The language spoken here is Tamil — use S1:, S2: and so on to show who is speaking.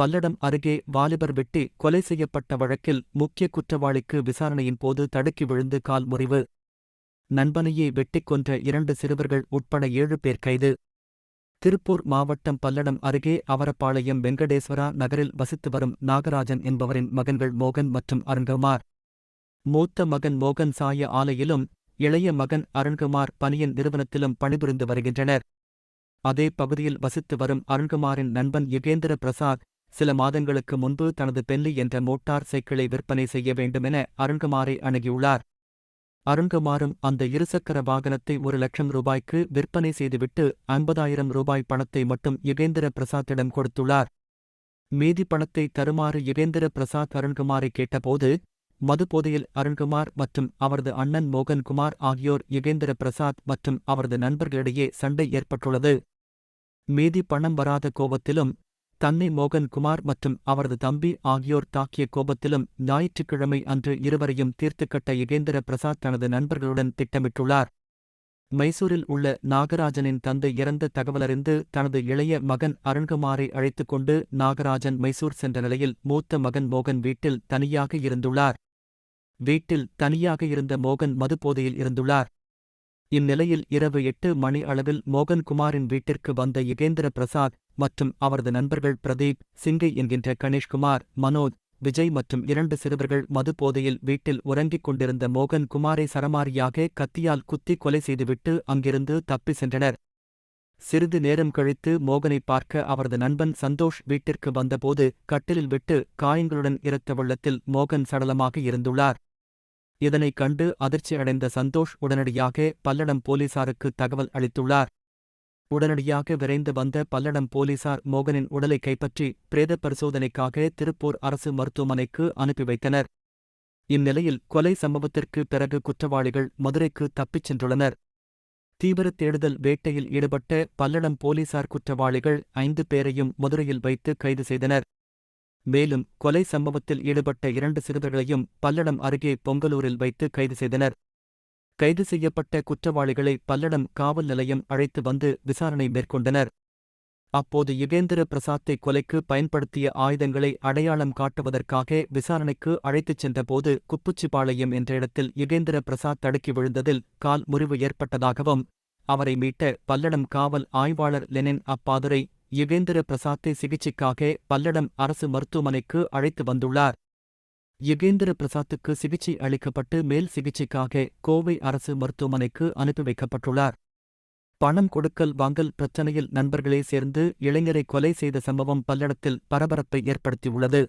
S1: பல்லடம் அருகே வாலிபர் வெட்டி கொலை செய்யப்பட்ட வழக்கில் முக்கிய குற்றவாளிக்கு விசாரணையின் போது தடுக்கி விழுந்து கால் முறிவு. நண்பனையே வெட்டிக் கொன்ற இரண்டு சிறுவர்கள் உட்பட ஏழு பேர் கைது. திருப்பூர் மாவட்டம் பல்லடம் அருகே அவரப்பாளையம் வெங்கடேஸ்வரா நகரில் வசித்து வரும் நாகராஜன் என்பவரின் மகன்கள் மோகன் மற்றும் அருண்குமார். மூத்த மகன் மோகன் சாய ஆலையிலும் இளைய மகன் அருண்குமார் பனியன் நிறுவனத்திலும் பணிபுரிந்து வருகின்றனர். அதே பகுதியில் வசித்து வரும் அருண்குமாரின் நண்பன் யுகேந்திர பிரசாத் சில மாதங்களுக்கு முன்பு தனது பெல்லி என்ற மோட்டார் சைக்கிளை விற்பனை செய்ய வேண்டுமென அருண்குமாரை அணுகியுள்ளார். அருண்குமாரும் அந்த இருசக்கர வாகனத்தை ஒரு லட்சம் ரூபாய்க்கு விற்பனை செய்துவிட்டு ஐம்பதாயிரம் ரூபாய் பணத்தை மட்டும் யுகேந்திர பிரசாத்திடம் கொடுத்துள்ளார். மீதி பணத்தை தருமாறு யுகேந்திர பிரசாத் அருண்குமாரை கேட்டபோது மதுபோதையில் அருண்குமார் மற்றும் அவரது அண்ணன் மோகன்குமார் ஆகியோர் யுகேந்திர பிரசாத் மற்றும் அவரது நண்பர்களிடையே சண்டை ஏற்பட்டுள்ளது. மீதி பணம் வராத கோபத்திலும் தன்னை மோகன் குமார் மற்றும் அவரது தம்பி ஆகியோர் தாக்கிய கோபத்திலும் ஞாயிற்றுக்கிழமை அன்று இருவரையும் தீர்த்துக்கட்ட யுகேந்திர பிரசாத் தனது நண்பர்களுடன் திட்டமிட்டுள்ளார். மைசூரில் உள்ள நாகராஜனின் தந்தை இறந்த தகவலறிந்து தனது இளைய மகன் அருண்குமாரை அழைத்துக் கொண்டு நாகராஜன் மைசூர் சென்ற நிலையில் மூத்த மகன் மோகன் வீட்டில் தனியாக இருந்துள்ளார். வீட்டில் தனியாக இருந்த மோகன் மதுபோதையில் இருந்துள்ளார். இந்நிலையில் இரவு எட்டு மணி அளவில் மோகன்குமாரின் வீட்டிற்கு வந்த யுகேந்திர பிரசாத் மற்றும் அவரது நண்பர்கள் பிரதீப் சிங்கை என்கின்ற கணேஷ்குமார் மனோஜ் விஜய் மற்றும் இரண்டு சிறுவர்கள் மது போதையில் வீட்டில் உறங்கிக் கொண்டிருந்த மோகன் குமாரை சரமாரியாக கத்தியால் குத்தி கொலை செய்துவிட்டு அங்கிருந்து தப்பி சென்றனர். சிறிது நேரம் கழித்து மோகனை பார்க்க அவரது நண்பன் சந்தோஷ் வீட்டிற்கு வந்தபோது கட்டிலில் விட்டு காயங்களுடன் இறத்த வெள்ளத்தில் மோகன் சடலமாக இருந்துள்ளார். இதனைக் கண்டு அதிர்ச்சி அடைந்த சந்தோஷ் உடனடியாக பல்லடம் போலீசாருக்கு தகவல் அளித்துள்ளார். உடனடியாக விரைந்து வந்த பல்லடம் போலீசார் மோகனின் உடலை கைப்பற்றி பிரேத பரிசோதனைக்காக திருப்பூர் அரசு மருத்துவமனைக்கு அனுப்பி வைத்தனர். இந்நிலையில் கொலை சம்பவத்திற்கு பிறகு குற்றவாளிகள் மதுரைக்கு தப்பிச் சென்றுள்ளனர். தீவிர தேடுதல் வேட்டையில் ஈடுபட்ட பல்லடம் போலீசார் குற்றவாளிகள் ஐந்து பேரையும் மதுரையில் வைத்து கைது செய்தனர். மேலும் கொலை சம்பவத்தில் ஈடுபட்ட இரண்டு சிறுவர்களையும் பல்லடம் அருகே பொங்கலூரில் வைத்து கைது செய்தனர். கைது செய்யப்பட்ட குற்றவாளிகளை பல்லடம் காவல் நிலையம் அழைத்து வந்து விசாரணை மேற்கொண்டனர். அப்போது யுகேந்திர பிரசாத்தை கொலைக்கு பயன்படுத்திய ஆயுதங்களை அடையாளம் காட்டுவதற்காக விசாரணைக்கு அழைத்துச் சென்றபோது குப்புச்சிபாளையம் என்ற இடத்தில் யுகேந்திர பிரசாத் தடுக்கி விழுந்ததில் கால் முறிவு ஏற்பட்டதாகவும் அவரை மீட்ட பல்லடம் காவல் ஆய்வாளர் லெனின் அப்பாதுரை யுகேந்திர பிரசாத்தை சிகிச்சைக்காக பல்லடம் அரசு மருத்துவமனைக்கு அழைத்து வந்துள்ளார். யுகேந்திர பிரசாத்துக்கு சிகிச்சை அளிக்கப்பட்டு மேல் சிகிச்சைக்காக கோவை அரசு மருத்துவமனைக்கு அனுப்பி வைக்கப்பட்டுள்ளார். பணம் கொடுக்கல் வாங்கல் பிரச்சனையில் நண்பர்களே சேர்ந்து இளைஞரை கொலை செய்த சம்பவம் பல்லடத்தில் பரபரப்பை ஏற்படுத்தியுள்ளது.